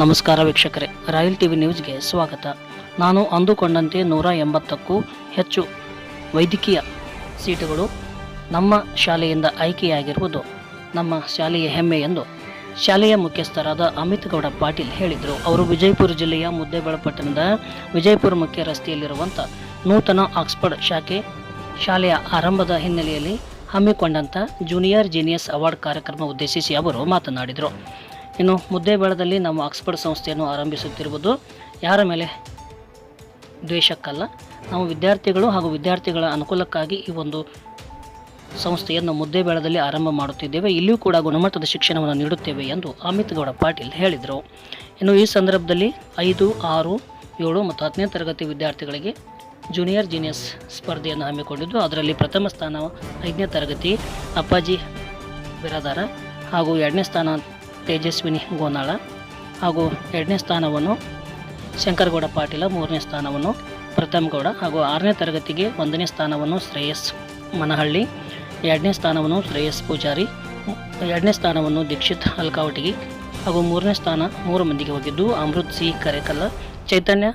ನಮಸ್ಕಾರ ವೀಕ್ಷಕರೇ, royal TV ನ್ಯೂಸ್ಗೆ ಸ್ವಾಗತ. ನಾನು ಅಂದುಕೊಂಡಂತೆ ನೂರ ಎಂಬತ್ತಕ್ಕೂ ಹೆಚ್ಚು ವೈದ್ಯಕೀಯ ಸೀಟುಗಳು ನಮ್ಮ ಶಾಲೆಯಿಂದ ಆಯ್ಕೆಯಾಗಿರುವುದು ನಮ್ಮ ಶಾಲೆಯ ಹೆಮ್ಮೆ ಎಂದು ಶಾಲೆಯ ಮುಖ್ಯಸ್ಥರಾದ ಅಮಿತ್ ಗೌಡ ಪಾಟೀಲ್ ಹೇಳಿದರು. ಅವರು ವಿಜಯಪುರ ಜಿಲ್ಲೆಯ ಮುದ್ದೇಬಳ ಪಟ್ಟಣದ ವಿಜಯಪುರ ಮುಖ್ಯ ರಸ್ತೆಯಲ್ಲಿರುವಂಥ ನೂತನ ಆಕ್ಸ್ಫರ್ಡ್ ಶಾಖೆ ಶಾಲೆಯ ಆರಂಭದ ಹಿನ್ನೆಲೆಯಲ್ಲಿ ಹಮ್ಮಿಕೊಂಡಂಥ ಜೂನಿಯರ್ ಜೀನಿಯಸ್ ಅವಾರ್ಡ್ ಕಾರ್ಯಕ್ರಮ ಉದ್ದೇಶಿಸಿ ಅವರು ಮಾತನಾಡಿದರು. ಇನ್ನು ಮುದ್ದೇಬೇಳದಲ್ಲಿ ನಮ್ಮ ಆಕ್ಸ್ಫರ್ಡ್ ಸಂಸ್ಥೆಯನ್ನು ಆರಂಭಿಸುತ್ತಿರುವುದು ಯಾರ ಮೇಲೆ? ದ್ವೇಷಕ್ಕಲ್ಲ. ನಾವು ವಿದ್ಯಾರ್ಥಿಗಳು ಹಾಗೂ ವಿದ್ಯಾರ್ಥಿಗಳ ಅನುಕೂಲಕ್ಕಾಗಿ ಈ ಒಂದು ಸಂಸ್ಥೆಯನ್ನು ಮುದ್ದೇಬೇಳದಲ್ಲಿ ಆರಂಭ ಮಾಡುತ್ತಿದ್ದೇವೆ. ಇಲ್ಲಿಯೂ ಕೂಡ ಗುಣಮಟ್ಟದ ಶಿಕ್ಷಣವನ್ನು ನೀಡುತ್ತೇವೆ ಎಂದು ಅಮಿತ್ ಗೌಡ ಪಾಟೀಲ್ ಹೇಳಿದರು. ಇನ್ನು ಈ ಸಂದರ್ಭದಲ್ಲಿ ಐದು, ಆರು, ಏಳು ಮತ್ತು ಹತ್ತನೇ ತರಗತಿ ವಿದ್ಯಾರ್ಥಿಗಳಿಗೆ ಜೂನಿಯರ್ ಜೀನಿಯಸ್ ಸ್ಪರ್ಧೆಯನ್ನು ಹಮ್ಮಿಕೊಂಡಿದ್ದು, ಅದರಲ್ಲಿ ಪ್ರಥಮ ಸ್ಥಾನ ಐದನೇ ತರಗತಿ ಅಪ್ಪಾಜಿ ಬಿರಾದಾರ ಹಾಗೂ ಎರಡನೇ ಸ್ಥಾನ ತೇಜಸ್ವಿನಿ ಗೋನಾಳ ಹಾಗೂ ಎರಡನೇ ಸ್ಥಾನವನ್ನು ಶಂಕರಗೌಡ ಪಾಟೀಲ, ಮೂರನೇ ಸ್ಥಾನವನ್ನು ಪ್ರಥಮ್ ಗೌಡ ಹಾಗೂ ಆರನೇ ತರಗತಿಗೆ ಒಂದನೇ ಸ್ಥಾನವನ್ನು ಶ್ರೇಯಸ್ ಮನಹಳ್ಳಿ, ಎರಡನೇ ಸ್ಥಾನವನ್ನು ಶ್ರೇಯಸ್ ಪೂಜಾರಿ, ಎರಡನೇ ಸ್ಥಾನವನ್ನು ದೀಕ್ಷಿತ್ ಹಲ್ಕಾವಟಿಗಿ ಹಾಗೂ ಮೂರನೇ ಸ್ಥಾನ ಮೂರು ಮಂದಿಗೆ ಹೋಗಿದ್ದು ಅಮೃತ್ ಸಿ ಕರೇಕಲ್ಲ, ಚೈತನ್ಯ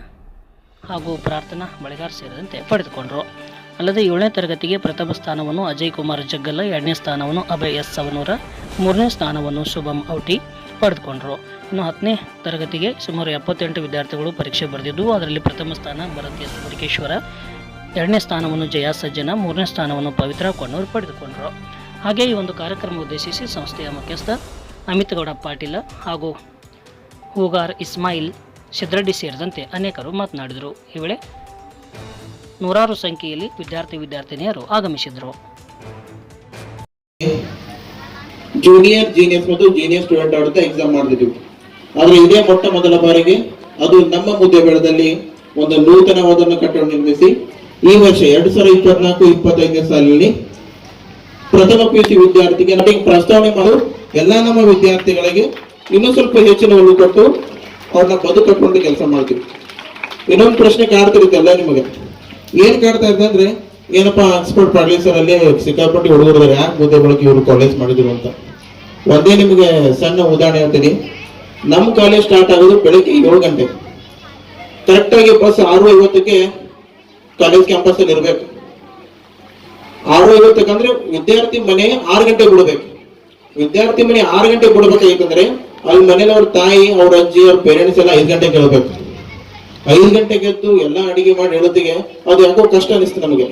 ಹಾಗೂ ಪ್ರಾರ್ಥನಾ ಬಳಿಗಾರ್ ಸೇರಿದಂತೆ ಪಡೆದುಕೊಂಡರು. ಅಲ್ಲದೆ ಏಳನೇ ತರಗತಿಗೆ ಪ್ರಥಮ ಸ್ಥಾನವನ್ನು ಅಜಯ್ ಕುಮಾರ್ ಜಗ್ಗಲ್ಲ, ಎರಡನೇ ಸ್ಥಾನವನ್ನು ಅಭಯ್ ಎಸ್ ಸವನೂರ ಮೂರನೇ ಸ್ಥಾನವನ್ನು ಶುಭಂ ಔಟಿ ಪಡೆದುಕೊಂಡರು. ಇನ್ನು ಹತ್ತನೇ ತರಗತಿಗೆ ಸುಮಾರು ಎಪ್ಪತ್ತೆಂಟು ವಿದ್ಯಾರ್ಥಿಗಳು ಪರೀಕ್ಷೆ ಬರೆದಿದ್ದು, ಅದರಲ್ಲಿ ಪ್ರಥಮ ಸ್ಥಾನ ಭರತೀಯ ಎಸ್ ಮುರುಕೇಶ್ವರ ಎರಡನೇ ಸ್ಥಾನವನ್ನು ಜಯ ಸಜ್ಜನ, ಮೂರನೇ ಸ್ಥಾನವನ್ನು ಪವಿತ್ರ ಕೊಣ್ಣೂರು ಪಡೆದುಕೊಂಡರು. ಹಾಗೆ ಈ ಒಂದು ಕಾರ್ಯಕ್ರಮ ಉದ್ದೇಶಿಸಿ ಸಂಸ್ಥೆಯ ಮುಖ್ಯಸ್ಥ ಅಮಿತ್ ಗೌಡ ಪಾಟೀಲ ಹಾಗೂ ಹೂಗಾರ್ ಇಸ್ಮಾಯಿಲ್ ಸಿದ್ರಡ್ಡಿ ಸೇರಿದಂತೆ ಅನೇಕರು ಮಾತನಾಡಿದರು. ಈ ವೇಳೆ ನೂರಾರು ಸಂಖ್ಯೆಯಲ್ಲಿ ವಿದ್ಯಾರ್ಥಿ ವಿದ್ಯಾರ್ಥಿನಿಯರು ಆಗಮಿಸಿದರು ಜೂನಿಯರ್ ಜೀನಿಯಸ್ ಮತ್ತು ಜೀನಿಯರ್ ಸ್ಟೂಡೆಂಟ್ ಆಡುತ್ತಾ ಎಕ್ಸಾಮ್ ಮಾಡ್ತಿದ್ವಿ. ಆದ್ರೆ ಇದೇ ಮೊಟ್ಟ ಮೊದಲ ಬಾರಿಗೆ ಅದು ನಮ್ಮ ಮುದ್ದೇಬೇಳದಲ್ಲಿ ಒಂದು ನೂತನವಾದನ್ನು ಕಟ್ಟಡ ನಿರ್ಮಿಸಿ ಈ ವರ್ಷ ಎರಡ್ ಸಾವಿರದ ಇಪ್ಪತ್ನಾಲ್ಕು ಇಪ್ಪತ್ತೈದನೇ ಸಾಲಿನಲ್ಲಿ ಪ್ರಥಮ ಪಿ ಯು ಸಿ ವಿದ್ಯಾರ್ಥಿಗೆ ಪ್ರಸ್ತಾವನೆ ಮಾಡು ಎಲ್ಲಾ ನಮ್ಮ ವಿದ್ಯಾರ್ಥಿಗಳಿಗೆ ಇನ್ನೂ ಸ್ವಲ್ಪ ಹೆಚ್ಚಿನ ಒತ್ತು ಕೊಟ್ಟು ಅವ್ರನ್ನ ಬದು ಕಟ್ಕೊಂಡು ಕೆಲಸ ಮಾಡ್ತೀವಿ. ಇನ್ನೊಂದು ಪ್ರಶ್ನೆ ಕಾಡ್ತಿರುತ್ತೆ ಎಲ್ಲ ನಿಮಗೆ. ಏನ್ ಕಾಡ್ತಾ ಇದೆ ಅಂದ್ರೆ, ಏನಪ್ಪಾ ಆಕ್ಸ್ಫರ್ಡ್ ಅಲ್ಲಿ ಸಿಕ್ಕಾಪಟ್ಟಿ ಹುಡುಗರು ಯಾಕೆ ಮುದ್ದೆ ಬಳಕೆ ಇವರು ಕಾಲೇಜ್ ಮಾಡಿದ್ರು ಅಂತ? ಒಂದೇ ನಿಮಗೆ ಸಣ್ಣ ಉದಾಹರಣೆ ಹೇಳ್ತೀನಿ. ನಮ್ಮ ಕಾಲೇಜ್ ಸ್ಟಾರ್ಟ್ ಆಗೋದು ಬೆಳಗ್ಗೆ ಏಳು ಗಂಟೆ. ಕರೆಕ್ಟ್ ಆಗಿ ಬಸ್ ಆರು ಐವತ್ತಕ್ಕೆ ಕಾಲೇಜ್ ಕ್ಯಾಂಪಸ್ ಅಲ್ಲಿ ಇರ್ಬೇಕು. ಆರು ಐವತ್ತಕ್ಕಂದ್ರೆ ವಿದ್ಯಾರ್ಥಿ ಮನೆ ಆರು ಗಂಟೆ ಬಿಡಬೇಕು. ವಿದ್ಯಾರ್ಥಿ ಮನೆ ಆರು ಗಂಟೆ ಬಿಡ್ಬೇಕಾಗಿತ್ತಂದ್ರೆ ಅಲ್ಲಿ ಮನೇಲಿ ಅವ್ರ ತಾಯಿ, ಅವ್ರ ಅಜ್ಜಿ, ಅವ್ರ ಪೇರೆಂಟ್ಸ್ ಎಲ್ಲ ಐದು ಗಂಟೆಗೆ ಹೇಳ್ಬೇಕು ಐದು ಗಂಟೆಗೆ ಎದ್ದು ಎಲ್ಲ ಅಡಿಗೆ ಮಾಡಿ ಹೇಳೋದಿಗೆ ಅದು ಯಾಕೋ ಕಷ್ಟ ಅನಿಸ್ತು ನಮಗೆ.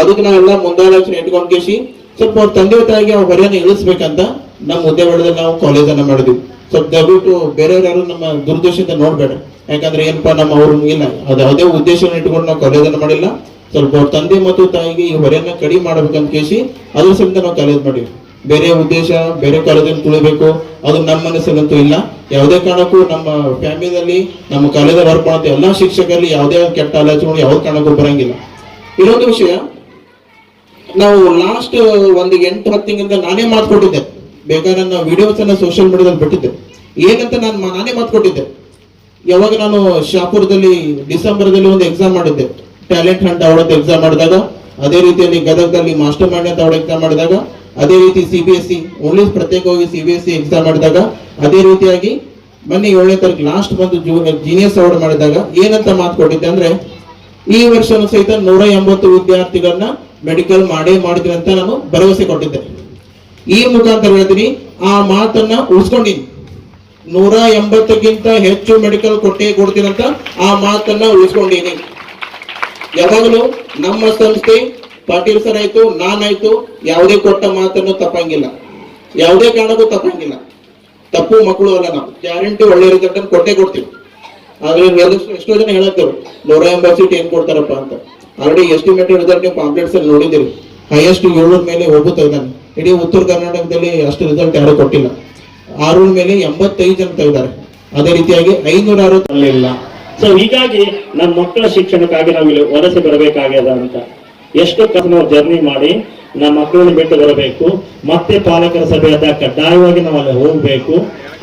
ಅದಕ್ಕೆ ನಾವೆಲ್ಲ ಮುಂದಾಲೋಚನೆ ಇಟ್ಕೊಂಡು ಕೇಸಿ ಸ್ವಲ್ಪ ಅವ್ರ ತಂದೆ ತಾಯಿಗೆ ಅವ್ರ ಹೊರೆಯನ್ನು ಇಳಿಸ್ಬೇಕಂತ ನಮ್ಮ ಉದ್ಯೋಗದಲ್ಲಿ ನಾವು ಕಾಲೇಜ್ ಅನ್ನ ಮಾಡಿದ್ವಿ. ಸ್ವಲ್ಪ ದಯವಿಟ್ಟು ಬೇರೆಯವ್ರು ನಮ್ಮ ದುರ್ದೋಷದಿಂದ ನೋಡಬೇಡ. ಯಾಕಂದ್ರೆ ಏನಪ್ಪ, ನಮ್ಮ ಅವರು ಇಲ್ಲ. ಅದು ಯಾವುದೇ ಉದ್ದೇಶವನ್ನು ಇಟ್ಕೊಂಡು ನಾವು ಕಾಲೇಜ್ ಅನ್ನ ಮಾಡಿಲ್ಲ. ಸ್ವಲ್ಪ ತಂದೆ ಮತ್ತು ತಾಯಿಗೆ ಈ ಹೊರೆಯನ್ನ ಕಡಿಮೆ ಮಾಡ್ಬೇಕಂತ ಕೇಸಿ ಅದ್ರ ಸಮೇತ ನಾವು ಕಾಲೇಜ್ ಮಾಡಿವಿ ಬೇರೆ ಉದ್ದೇಶ, ಬೇರೆ ಕಾಲೇಜನ್ನು ತುಳಿಬೇಕು, ಅದು ನಮ್ಮ ಮನಸ್ಸಿನಂತೂ ಇಲ್ಲ. ಯಾವುದೇ ಕಾರಣಕ್ಕೂ ನಮ್ಮ ಫ್ಯಾಮಿಲಿಯಲ್ಲಿ, ನಮ್ಮ ಕಾಲೇಜಲ್ಲಿ ವರ್ಕ್ ಮಾಡೋ ಎಲ್ಲಾ ಶಿಕ್ಷಕರಲ್ಲಿ ಯಾವುದೇ ಕೆಟ್ಟ ಆಲೋಚನೆಗಳು ಯಾವ ಕಾರಣಕ್ಕೂ ಬರಂಗಿಲ್ಲ. ಇನ್ನೊಂದು ವಿಷಯ, ನಾವು ಲಾಸ್ಟ್ ಒಂದು ಎಂಟು ಹತ್ತಿಂಗಿಂದ ನಾನೇ ಮಾತು ಕೊಟ್ಟಿದ್ದೆ ಬೇಕಾದ್ರೆ ನನ್ನ ವಿಡಿಯೋಸ್ ಎಲ್ಲ ಸೋಷಿಯಲ್ ಮೀಡಿಯಾದಲ್ಲಿ ಬಿಟ್ಟಿದ್ದೆ. ಏನಂತ ನಾನು ನಾನೇ ಮಾತು ಕೊಟ್ಟಿದ್ದೆ ಯಾವಾಗ ನಾನು ಶಾಪುರದಲ್ಲಿ, ಡಿಸೆಂಬರ್ದಲ್ಲಿ ಒಂದು ಎಕ್ಸಾಮ್ ಮಾಡಿದ್ದೆ. ಟ್ಯಾಲೆಂಟ್ ಹಂಟ್ ಅವಳದ್ದು ಎಕ್ಸಾಮ್ ಮಾಡಿದಾಗ, ಅದೇ ರೀತಿಯಲ್ಲಿ ಗದಗದಲ್ಲಿ ಮಾಸ್ಟರ್ ಮೈಂಡ್ ಅಂತ ಅವಳ ಎಕ್ಸಾಮ್ ಮಾಡಿದಾಗ, ಅದೇ ರೀತಿ C B S C only ಪ್ರತ್ಯೇಕವಾಗಿ C B S C exam ಮಾಡಿದಾಗ, ಅದೇ ರೀತಿಯಾಗಿ ಮೊನ್ನೆ ಏಳನೇ ತಾರೀಕು ಲಾಸ್ಟ್ ಬಂದು ಜೀನಿಯಸ್ ಅವಾರ್ಡ್ ಮಾಡಿದಾಗ, ಏನಂತ ಮಾತು ಕೊಟ್ಟಿದ್ದೆ ಅಂದ್ರೆ, ಈ ವರ್ಷನೂ ಸಹಿತ ನೂರ ಎಂಬತ್ತು ವಿದ್ಯಾರ್ಥಿಗಳನ್ನ ಮೆಡಿಕಲ್ ಮಾಡೇ ಮಾಡಿದ್ವಿ ಅಂತ ನಾನು ಭರವಸೆ ಕೊಟ್ಟಿದ್ದೆ. ಈ ಮುಖಾಂತರ ಹೇಳ್ತೀನಿ, ಆ ಮಾತನ್ನ ಉಳಿಸ್ಕೊಂಡಿನಿ. ನೂರ ಎಂಬತ್ತಕ್ಕಿಂತ ಹೆಚ್ಚು ಮೆಡಿಕಲ್ ಕೊಟ್ಟೇ ಕೊಡ್ತೀನಂತ ಆ ಮಾತನ್ನ ಉಳಿಸ್ಕೊಂಡಿನಿ. ಯಾವಾಗಲೂ ನಮ್ಮ ಸಂಸ್ಥೆ ಪಾಟೀಲ್ ಸರ್ ಆಯ್ತು ನಾನಾಯ್ತು ಯಾವುದೇ ಕೊಟ್ಟ ಮಾತನ್ನು ತಪ್ಪಂಗಿಲ್ಲ. ಯಾವುದೇ ಕಾರಣಕ್ಕೂ ತಪ್ಪಂಗಿಲ್ಲ. ತಪ್ಪು ಮಕ್ಕಳು ಅಲ್ಲ ನಾವು. ಗ್ಯಾರಂಟಿ ಒಳ್ಳೆ ಇರುತ್ತೆ ಕೊಟ್ಟೆ ಕೊಡ್ತೀವಿ. ಆದ್ರೆ ಎಷ್ಟೋ ಜನ ಹೇಳತ್ತೇವೆ ನೂರ ಎಂಬತ್ತು ಸೀಟ್ ಏನ್ ಕೊಡ್ತಾರಪ್ಪ ಅಂತ. ಆಲ್ರೆಡಿ ಎಸ್ಟಿಮೇಟೆಡ್ ರಿಸಲ್ಟ್ ನೀವು ಪಾಂಪ್ಲೆಟ್ಸ್ ಅಲ್ಲಿ ನೋಡಿದಿರಿ ಹೈಯೆಸ್ಟ್ ಏಳೂರ ಮೇಲೆ ಒಬ್ಬ ನಾನು ಇಡೀ ಉತ್ತರ ಕರ್ನಾಟಕದಲ್ಲಿ ಅಷ್ಟು ರಿಸಲ್ಟ್ ಯಾರು ಕೊಟ್ಟಿಲ್ಲ. ಆರೂರ ಮೇಲೆ ಎಂಬತ್ತೈದು ಜನ ತೆಗ್ದಾರೆ ಅದೇ ರೀತಿಯಾಗಿ ಐನೂರ ಅರವತ್ತು ಇಲ್ಲ ಸೊ ಹೀಗಾಗಿ ನಮ್ಮ ಮಕ್ಕಳ ಶಿಕ್ಷಣಕ್ಕಾಗಿ ನಾವು ಇಲ್ಲಿ ವಲಸೆ ಬರಬೇಕಾಗ್ಯದ ಅಂತ. ಎಷ್ಟು ಕಸ ನಾವು ಜರ್ನಿ ಮಾಡಿ ನಮ್ಮ ಮಕ್ಕಳನ್ನ ಬಿಟ್ಟು ಬರಬೇಕು. ಮತ್ತೆ ಪಾಲಕರ ಸಭೆಯಾದ ಕಡ್ಡಾಯವಾಗಿ ನಾವು ಅಲ್ಲಿ ಹೋಗ್ಬೇಕು.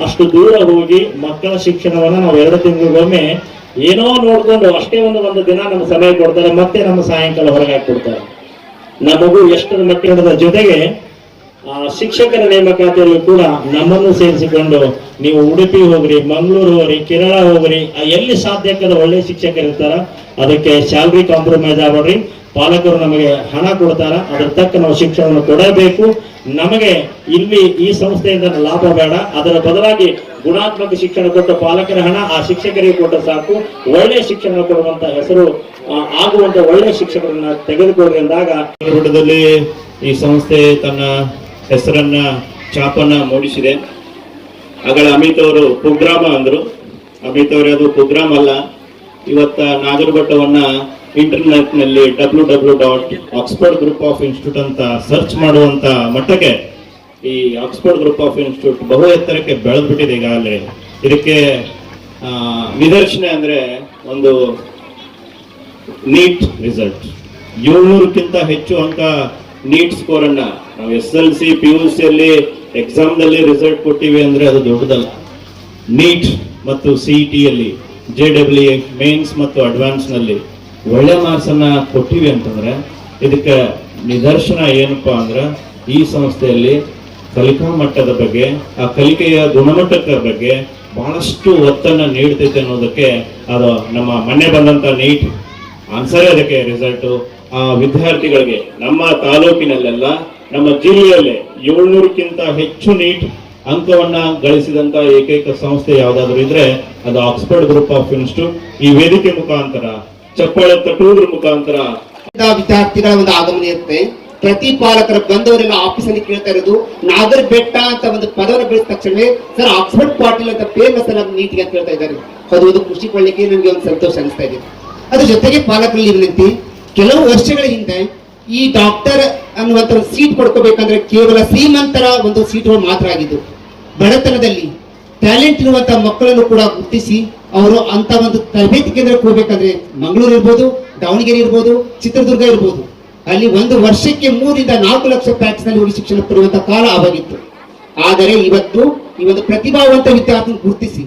ಅಷ್ಟು ದೂರ ಹೋಗಿ ಮಕ್ಕಳ ಶಿಕ್ಷಣವನ್ನ ನಾವು ಎರಡು ತಿಂಗಳಿಗೊಮ್ಮೆ ಏನೋ ನೋಡ್ಕೊಂಡು ಅಷ್ಟೇ ಒಂದು ಒಂದು ದಿನ ನಮ್ಮ ಸಮಯ ಕೊಡ್ತಾರೆ, ಮತ್ತೆ ನಮ್ಮ ಸಾಯಂಕಾಲ ಹೊರಗೆ ಹಾಕ್ಬಿಡ್ತಾರೆ. ನಮ್ಮ ಮಗು ಎಷ್ಟರ ಮಟ್ಟದ ಜೊತೆಗೆ, ಆ ಶಿಕ್ಷಕರ ನೇಮಕಾತಿಯಲ್ಲಿ ಕೂಡ ನಮ್ಮನ್ನು ಸೇರಿಸಿಕೊಂಡು ನೀವು ಉಡುಪಿ ಹೋಗ್ರಿ, ಮಂಗಳೂರು ಹೋಗ್ರಿ, ಕೇರಳ ಹೋಗ್ರಿ ಎಲ್ಲಿ ಸಾಧ್ಯಕ್ಕದ ಒಳ್ಳೆ ಶಿಕ್ಷಕರಿರ್ತಾರ, ಅದಕ್ಕೆ ಸ್ಯಾಲ್ರಿ ಕಾಂಪ್ರಮೈಸ್ ಆಗ್ಬೇಡ್ರಿ. ಪಾಲಕರು ನಮಗೆ ಹಣ ಕೊಡ್ತಾರ, ಅದರ ತಕ್ಕ ನಾವು ಶಿಕ್ಷಣವನ್ನು ಕೊಡಬೇಕು. ನಮಗೆ ಇಲ್ಲಿ ಈ ಸಂಸ್ಥೆಯಿಂದ ಲಾಭ ಬೇಡ. ಅದರ ಬದಲಾಗಿ ಗುಣಾತ್ಮಕ ಶಿಕ್ಷಣ ಕೊಟ್ಟ ಪಾಲಕರ ಹಣ ಆ ಶಿಕ್ಷಕರಿಗೆ ಕೊಟ್ಟ ಸಾಕು. ಒಳ್ಳೆ ಶಿಕ್ಷಣ ಕೊಡುವಂತ ಹೆಸರು ಆಗುವಂತ ಒಳ್ಳೆ ಶಿಕ್ಷಕರನ್ನ ತೆಗೆದುಕೊಳ್ಳಿ ಧಾರವಾಡದಲ್ಲಿ ಈ ಸಂಸ್ಥೆ ತನ್ನ ಹೆಸರನ್ನ ಛಾಪನ್ನ ಮೂಡಿಸಿದೆ. ಆಗಳ ಅಮಿತ್ ಅವರು ಕುಗ್ರಾಮ ಅಂದ್ರು. ಅಮಿತ್ ಅವರೇ, ಅದು ಕುಗ್ರಾಮ್ ಅಲ್ಲ ಇವತ್ತ ನಾಗರಬಟ್ಟವನ್ನ ಇಂಟರ್ನೆಟ್ನಲ್ಲಿ W W dot Oxford group of institute ಅಂತ ಸರ್ಚ್ ಮಾಡುವಂತ ಮಟ್ಟಕ್ಕೆ ಈ ಆಕ್ಸ್ಫರ್ಡ್ ಗ್ರೂಪ್ ಆಫ್ ಇನ್ಸ್ಟಿಟ್ಯೂಟ್ ಬಹು ಎತ್ತರಕ್ಕೆ ಬೆಳೆದ್ಬಿಟ್ಟಿದೆ ಈಗಾಗಲೇ. ಇದಕ್ಕೆ ನಿದರ್ಶನ ಅಂದ್ರೆ ಒಂದು ನೀಟ್ ರಿಸಲ್ಟ್ ಏಳ್ನೂರಕ್ಕಿಂತ ಹೆಚ್ಚು ಅಂಕ ನೀಟ್ ಸ್ಕೋರ್ ಅನ್ನ. ನಾವು S L C, P U ಸಿಯಲ್ಲಿ ಅಲ್ಲಿ ಎಕ್ಸಾಮ್ ದಲ್ಲಿ ರಿಸಲ್ಟ್ ಕೊಟ್ಟಿವಿ ಅಂದ್ರೆ ಅದು ದೊಡ್ಡದಲ್ಲ. ನೀಟ್ ಮತ್ತು ಸಿ ಟಿ ಅಲ್ಲಿ ಜೆ ಡಬ್ಲ್ಯೂ ಮೇನ್ಸ್ ಮತ್ತು ಅಡ್ವಾನ್ಸ್ನಲ್ಲಿ. ಒಳ್ಳೆ ಮಾರ್ಸನ್ನ ಅನ್ನ ಕೊಟ್ಟಿವಿ ಅಂತಂದ್ರೆ ಇದಕ್ಕೆ ನಿದರ್ಶನ ಏನಪ್ಪಾ ಅಂದ್ರೆ ಈ ಸಂಸ್ಥೆಯಲ್ಲಿ ಕಲಿಕಾ ಮಟ್ಟದ ಬಗ್ಗೆ, ಆ ಕಲಿಕೆಯ ಗುಣಮಟ್ಟದ ಬಗ್ಗೆ ಬಹಳಷ್ಟು ಒತ್ತನ್ನ ನೀಡ್ತೈತೆ ಅನ್ನೋದಕ್ಕೆ ಅದು ನಮ್ಮ ಮೊನ್ನೆ ಬಂದಂತ ನೀಟ್ ಆನ್ಸರ್ ಅದಕ್ಕೆ ರಿಸಲ್ಟ್ ಆ ವಿದ್ಯಾರ್ಥಿಗಳಿಗೆ ನಮ್ಮ ತಾಲೂಕಿನಲ್ಲೆಲ್ಲ, ನಮ್ಮ ಜಿಲ್ಲೆಯಲ್ಲೇ ಏಳ್ನೂರಕ್ಕಿಂತ ಹೆಚ್ಚು ನೀಟ್ ಅಂಕವನ್ನ ಗಳಿಸಿದಂತ ಏಕೈಕ ಸಂಸ್ಥೆ ಯಾವ್ದಾದ್ರು ಇದ್ರೆ ಅದು ಆಕ್ಸ್ಫರ್ಡ್ ಗ್ರೂಪ್ ಆಫ್ ಇನ್ಸ್ಟಿಟ್ಯೂಟ್ ಈ ವೇದಿಕೆ ಮುಖಾಂತರ ಚಪ್ಪಾಳೆ ತಟ್ಟುವುದರ ಮುಖಾಂತರ. ವಿದ್ಯಾರ್ಥಿಗಳ ಒಂದು ಆಗಮನ ಇರುತ್ತೆ. ಪ್ರತಿ ಪಾಲಕರ ಬಂದವರೆಲ್ಲ ಆಫೀಸಲ್ಲಿ ಕೇಳ್ತಾ ಇರೋದು, ನಾಗರ್ ಬೆಟ್ಟ ಅಂತ ಒಂದು ಪದವನ್ನು ಬೆಳೆದ ತಕ್ಷಣ ಸರ್, ಆಕ್ಸ್ಫರ್ಡ್ ಪಾಟೀಲ್ ಅಂತ ಫೇಮಸ್ ಅಲ್ಲ ನೀಟಿಗೆ ಅಂತ ಹೇಳ್ತಾ ಇದ್ದಾರೆ. ಅದು ಒಂದು ಖುಷಿ ಪಡ್ಲಿಕ್ಕೆ ನನಗೆ ಒಂದು ಸಂತೋಷ ಅನಿಸ್ತಾ ಇದೆ. ಅದ್ರ ಜೊತೆಗೆ ಪಾಲಕರಲ್ಲಿ ವಿನಂತಿ ಕೆಲವು ವರ್ಷಗಳ ಹಿಂದೆ ಈ ಡಾಕ್ಟರ್ ಅನ್ನುವಂತ ಸೀಟ್ ಪಡ್ಕೋಬೇಕಂದ್ರೆ ಕೇವಲ ಶ್ರೀಮಂತರ ಒಂದು ಸೀಟುಗಳು ಮಾತ್ರ ಆಗಿದ್ದು. ಬಡತನದಲ್ಲಿ ಟ್ಯಾಲೆಂಟ್ ಇರುವಂತಹ ಮಕ್ಕಳನ್ನು ಕೂಡ ಗುರುತಿಸಿ ಅವರು ಅಂತ ಒಂದು ತರಬೇತಿ ಕೇಂದ್ರಕ್ಕೆ ಹೋಗ್ಬೇಕಂದ್ರೆ ಮಂಗಳೂರು ಇರ್ಬೋದು, ದಾವಣಗೆರೆ ಇರ್ಬೋದು, ಚಿತ್ರದುರ್ಗ ಇರ್ಬೋದು. ಅಲ್ಲಿ ಒಂದು ವರ್ಷಕ್ಕೆ ಮೂರಿಂದ ನಾಲ್ಕು ಲಕ್ಷ ಪ್ಯಾಕ್ಸ್ನಲ್ಲಿ ಹೋಗಿ ಶಿಕ್ಷಣ ಪಡೆಯುವಂತ ಕಾಲ ಆವಾಗಿತ್ತು. ಆದರೆ ಇವತ್ತು ಈ ಒಂದು ಪ್ರತಿಭಾವಂತ ವಿದ್ಯಾರ್ಥಿ ಗುರುತಿಸಿ,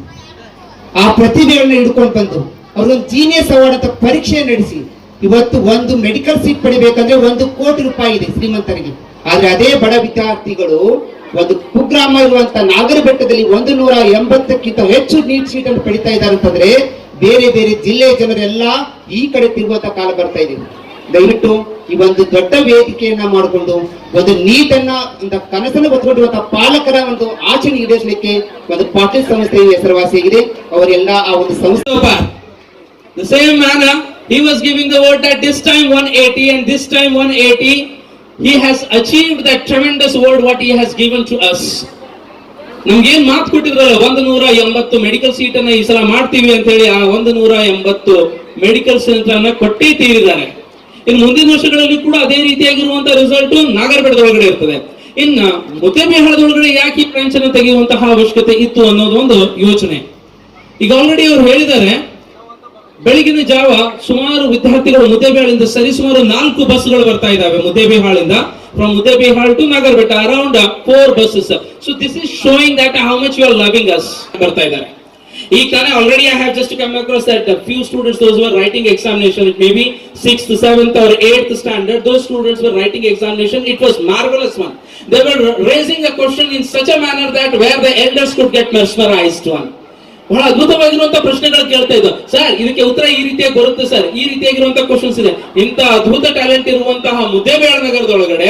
ಆ ಪ್ರತಿಭೆಗಳನ್ನ ಹಿಡ್ಕೊಂಡು ಬಂದು, ಅವ್ರಿಗೊಂದು ಜೀನಿಯಸ್ ಅವಾರ್ಡ್ ಅಂತ ಪರೀಕ್ಷೆ ನಡೆಸಿ, ಇವತ್ತು ಒಂದು ಮೆಡಿಕಲ್ ಸೀಟ್ ಪಡಿಬೇಕಂದ್ರೆ ಒಂದು ಕೋಟಿ ರೂಪಾಯಿ ಇದೆ ಶ್ರೀಮಂತರಿಗೆ. ಆದ್ರೆ ಅದೇ ಬಡ ವಿದ್ಯಾರ್ಥಿಗಳು ಒಂದು ಕುಗ್ರಾಮ ಇರುವಂತ ನಾಗರ ಬೆಟ್ಟದಲ್ಲಿ ಒಂದು ನೂರ ಎಂಬತ್ತಕ್ಕಿಂತ ಹೆಚ್ಚು ನೀಟ್ ಶೀಟ್ ಅನ್ನು ಪಡಿತಾ ಇದ್ದಾರೆ ಅಂತಂದ್ರೆ ಬೇರೆ ಬೇರೆ ಜಿಲ್ಲೆಯ ಜನರೆಲ್ಲ ಈ ಕಡೆ ತಿರುಗುವಂತ ಕಾಲ ಬರ್ತಾ ಇದೆ. ದಯವಿಟ್ಟು ಈ ಒಂದು ದೊಡ್ಡ ವೇದಿಕೆಯನ್ನ ಮಾಡಿಕೊಂಡು ಒಂದು ನೀಟನ್ನ ಒಂದು ಕನಸನ್ನು ಹೊತ್ಕೊಂಡಿರುವಂತಹ ಪಾಲಕರ ಒಂದು ಆಚರಣೆ ಈಡೇರಿಸಲಿಕ್ಕೆ ಒಂದು ಪಾಟೀಲ್ ಸಂಸ್ಥೆ ಹೆಸರುವಾಸಿಯಾಗಿದೆ ಅವರೆಲ್ಲ ಆ ಒಂದು ಸಂಸ್ಥೆ The same manner, he was giving the vote at this time 180 and this time 180. He has achieved that tremendous word what he has given to us. ನಮ್ಗೇನ್ ಮಾತು ಕೊಟ್ಟಿದ್ರಲ್ಲ, ಒಂದು ನೂರ ಎಂಬತ್ತು ಮೆಡಿಕಲ್ ಸೀಟ್ ಅನ್ನ ಈ ಸಲ ಮಾಡ್ತೀವಿ ಅಂತ ಹೇಳಿ ಆ ಒಂದು ನೂರ ಎಂಬತ್ತು ಮೆಡಿಕಲ್ ಸೆಂಟರ್ ಅನ್ನ ಕೊಟ್ಟೇ ತೀರಿದ್ದಾರೆ. ಇನ್ನು ಮುಂದಿನ ವರ್ಷಗಳಲ್ಲಿ ಕೂಡ ಅದೇ ರೀತಿಯಾಗಿರುವಂತ ರಿಸಲ್ಟ್ ಒಳಗಡೆ ಇರ್ತದೆ. ಇನ್ನ ಒಳಗಡೆ ಯಾಕೆ ಈ ಬ್ರಾಂಚ್ ತೆಗೆಯುವಂತಹ ಅವಶ್ಯಕತೆ ಇತ್ತು ಅನ್ನೋದು ಒಂದು ಯೋಚನೆ. ಈಗ ಆಲ್ರೆಡಿ ಅವ್ರು ಹೇಳಿದ್ದಾರೆ ಬೆಳಗಿನ ಜಾವ ಸುಮಾರು ವಿದ್ಯಾರ್ಥಿಗಳು ಮುದ್ದೇಬಿಹಾಳಿಂದ ಸರಿಸುಮಾರು ನಾಲ್ಕು ಬಸ್ಗಳು ಬರ್ತಾ ಇದಾವೆ ಮುದ್ದೇಬಿಹಾಳಿಂದ. From Muddebihal to Nagarbetta around four busses so this is showing that how much you are loving us ಬರ್ತಾ ಇದ್ದಾರೆ. ಈ ಕಾರಣ already I have just come across that few students those were writing examination it may be sixth seventh or eight standard those students were writing examination it was marvellous one they were raising a question in such a manner that where the elders could get mesmerised one ಬಹಳ ಅದ್ಭುತವಾಗಿರುವಂತಹ ಪ್ರಶ್ನೆಗಳು ಕೇಳ್ತಾ ಇದ್ದ sir ಇದಕ್ಕೆ ಉತ್ತರ ಈ ರೀತಿಯಾಗಿ ಬರುತ್ತೆ ಸರ್ ಈ ರೀತಿಯಾಗಿರುವಂತಹ ಕ್ವಶನ್ಸ್ ಇದೆ. ಇಂತ ಅದ್ಭುತ ಟ್ಯಾಲೆಂಟ್ ಇರುವಂತಹ ಮುದ್ದೇಬೇಳ ನಗರದೊಳಗಡೆ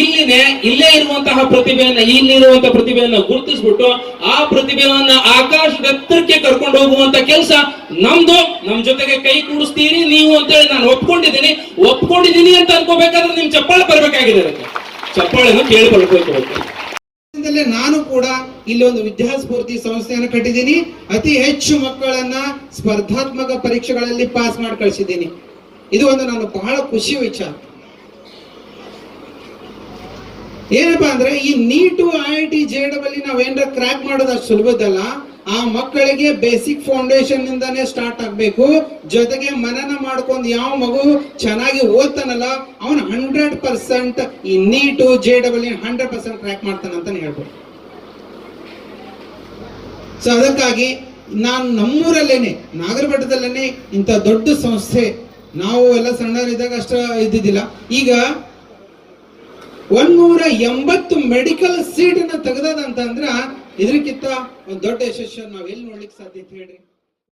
ಇಲ್ಲಿನೇ ಇಲ್ಲೇ ಇರುವಂತಹ ಪ್ರತಿಭೆಯನ್ನ ಇಲ್ಲಿರುವಂತಹ ಪ್ರತಿಭೆಯನ್ನ ಗುರುತಿಸ್ಬಿಟ್ಟು ಆ ಪ್ರತಿಭೆಯನ್ನ ಆಕಾಶದ ಎತ್ತರಕ್ಕೆ ಕರ್ಕೊಂಡು ಹೋಗುವಂತ ಕೆಲಸ ನಮ್ದು. ನಮ್ ಜೊತೆಗೆ ಕೈ ಕೂಡಿಸ್ತೀರಿ ನೀವು ಅಂತೇಳಿ ನಾನು ಒಪ್ಕೊಂಡಿದ್ದೀನಿ. ಒಪ್ಕೊಂಡಿದ್ದೀನಿ ಅಂತ ಅನ್ಕೋಬೇಕಾದ್ರೆ ನಿಮ್ ಚಪ್ಪಾಳೆ ಬರ್ಬೇಕಾಗಿದೆ ಅದಕ್ಕೆ. ಚಪ್ಪಾಳೆನ ಕೇಳಿ ದಲ್ಲಿ ನಾನು ಕೂಡ ಇಲ್ಲಿ ಒಂದು ವಿದ್ಯಾಸ್ಫೂರ್ತಿ ಸಂಸ್ಥೆಯನ್ನು ಕಟ್ಟಿದ್ದೀನಿ. ಅತಿ ಹೆಚ್ಚು ಮಕ್ಕಳನ್ನ ಸ್ಪರ್ಧಾತ್ಮಕ ಪರೀಕ್ಷೆಗಳಲ್ಲಿ ಪಾಸ್ ಮಾಡಿ ಕಳಿಸಿದ್ದೀನಿ. ಇದು ಒಂದು ನಾನು ಬಹಳ ಖುಷಿ ವಿಚಾರ. ಏನಪ್ಪಾ ಅಂದ್ರೆ ಈ NEET I I T J double ನಾವೇನಾರ crack ಮಾಡೋದು ಅಷ್ಟು ಸುಲಭದಲ್ಲ ಆ ಮಕ್ಕಳಿಗೆ ಬೇಸಿಕ್ ಫೌಂಡೇಶನ್ ಇಂದಾನೆ ಸ್ಟಾರ್ಟ್ ಆಗಬೇಕು. ಜೊತೆಗೆ ಮನನ ಮಾಡ್ಕೊಂಡು ಯಾವ ಮಗು ಚೆನ್ನಾಗಿ ಓದ್ತಾನಲ್ಲ, ಅವನು ಹಂಡ್ರೆಡ್ ಪರ್ಸೆಂಟ್ ಈ NEET J double hundred percent track ಮಾಡ್ತಾನೆ ಅಂತ ಹೇಳ್ಬೋದು. ಸೊ ಅದಕ್ಕಾಗಿ ನಾನು ನಮ್ಮೂರಲ್ಲೇನೆ ನಾಗರಬೆಟ್ಟದಲ್ಲೇನೆ ಇಂಥ ದೊಡ್ಡ ಸಂಸ್ಥೆ. ನಾವು ಎಲ್ಲ ಸಣ್ಣರಿದ್ದಾಗ ಅಷ್ಟ ಇದ್ದಿದ್ದಿಲ್ಲ. ಈಗ ಒಂದೂರ ಎಂಬತ್ತು ಮೆಡಿಕಲ್ ಸೀಟ್ ಅನ್ನ ತೆಗ್ದದಂತಂದ್ರ ಇದ್ರಕ್ಕಿಂತ ಒಂದು ದೊಡ್ಡ ಯಶಸ್ಸನ್ನು ನಾವು ಎಲ್ಲಿ ನೋಡ್ಲಿಕ್ಕೆ ಸಾಧ್ಯತೆ ಹೇಳ್ರಿ?